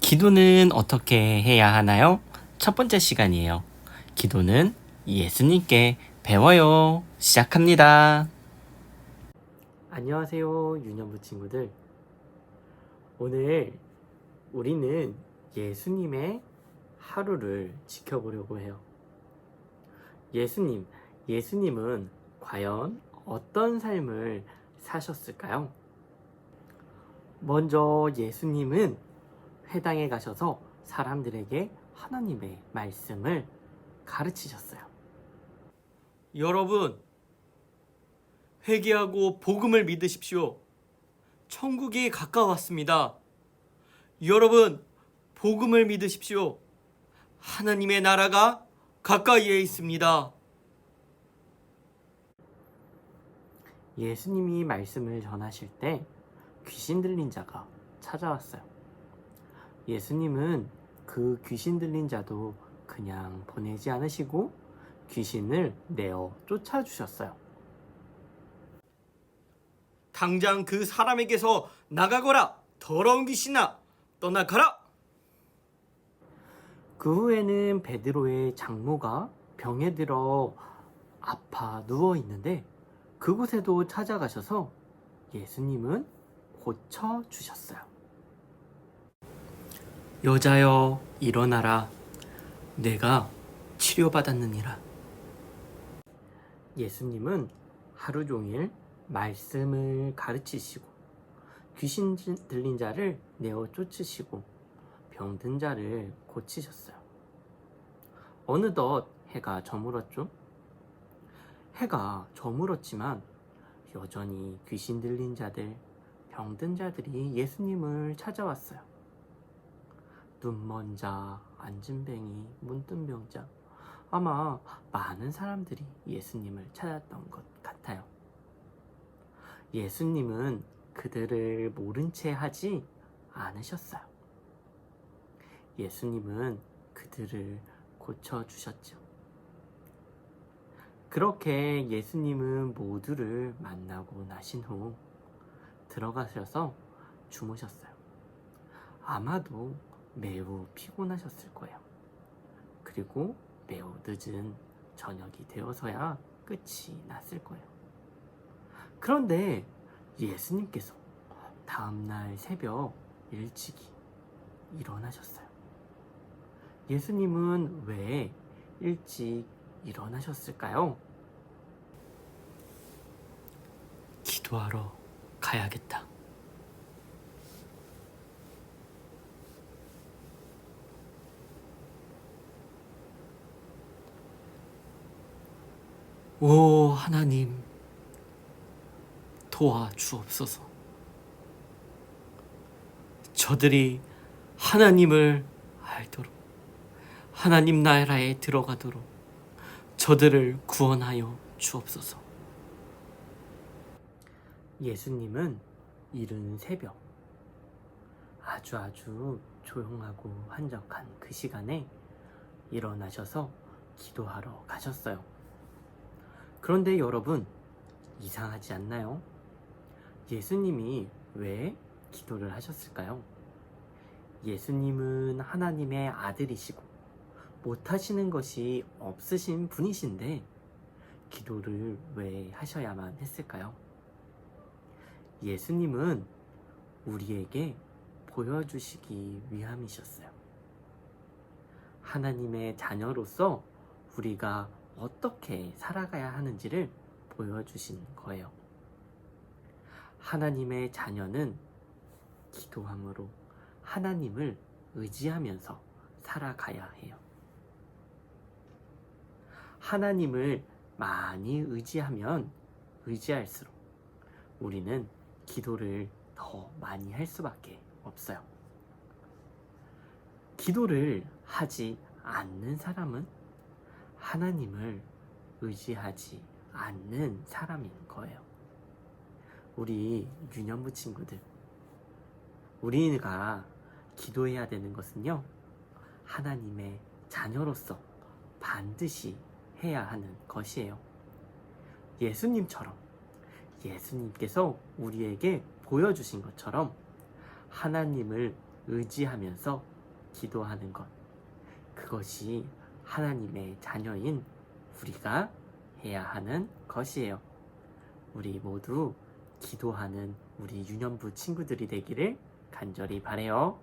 기도는 어떻게 해야 하나요? 첫 번째 시간이에요. 기도는 예수님께 배워요. 시작합니다. 안녕하세요, 유년부 친구들. 오늘 우리는 예수님의 하루를 지켜보려고 해요. 예수님, 예수님은 과연 어떤 삶을 사셨을까요? 먼저 예수님은 회당에 가셔서 사람들에게 하나님의 말씀을 가르치셨어요. 여러분, 회개하고 복음을 믿으십시오. 천국이 가까웠습니다. 여러분, 복음을 믿으십시오. 하나님의 나라가 가까이에 있습니다. 예수님이 말씀을 전하실 때 귀신 들린 자가 찾아왔어요. 예수님은 그 귀신 들린 자도 그냥 보내지 않으시고 귀신을 내어 쫓아주셨어요. 당장 그 사람에게서 나가거라! 더러운 귀신아! 떠나가라! 그 후에는 베드로의 장모가 병에 들어 아파 누워 있는데 그곳에도 찾아가셔서 예수님은 고쳐 주셨어요. 여자여 일어나라 내가 치료받았느니라. 예수님은 하루 종일 말씀을 가르치시고 귀신 들린 자를 내어 쫓으시고 병든 자를 고치셨어요. 어느덧 해가 저물었죠? 해가 저물었지만 여전히 귀신 들린 자들, 병든 자들이 예수님을 찾아왔어요. 눈먼 자, 안진뱅이, 문뜬병 자. 아마 많은 사람들이 예수님을 찾았던 것 같아요. 예수님은 그들을 모른 채 하지 않으셨어요. 예수님은 그들을 고쳐주셨죠. 그렇게 예수님은 모두를 만나고 나신 후 들어가셔서 주무셨어요. 아마도 매우 피곤하셨을 거예요. 그리고 매우 늦은 저녁이 되어서야 끝이 났을 거예요. 그런데 예수님께서 다음날 새벽 일찍이 일어나셨어요. 예수님은 왜 일찍 일어나셨을까요? 기도하러 가야겠다. 오 하나님 도와주옵소서. 저들이 하나님을 알도록 하나님 나라에 들어가도록 저들을 구원하여 주옵소서. 예수님은 이른 새벽 아주 아주 조용하고 한적한 그 시간에 일어나셔서 기도하러 가셨어요. 그런데 여러분 이상하지 않나요? 예수님이 왜 기도를 하셨을까요? 예수님은 하나님의 아들이시고 못하시는 것이 없으신 분이신데 기도를 왜 하셔야만 했을까요? 예수님은 우리에게 보여주시기 위함이셨어요. 하나님의 자녀로서 우리가 어떻게 살아가야 하는지를 보여주신 거예요. 하나님의 자녀는 기도함으로 하나님을 의지하면서 살아가야 해요. 하나님을 많이 의지하면 의지할수록 우리는 기도를 더 많이 할 수밖에 없어요. 기도를 하지 않는 사람은 하나님을 의지하지 않는 사람인 거예요. 우리 유년부 친구들, 우리가 기도해야 되는 것은요, 하나님의 자녀로서 반드시 해야 하는 것이에요. 예수님처럼, 예수님께서 우리에게 보여주신 것처럼 하나님을 의지하면서 기도하는 것. 그것이 하나님의 자녀인 우리가 해야 하는 것이에요. 우리 모두 기도하는 우리 유년부 친구들이 되기를 간절히 바래요.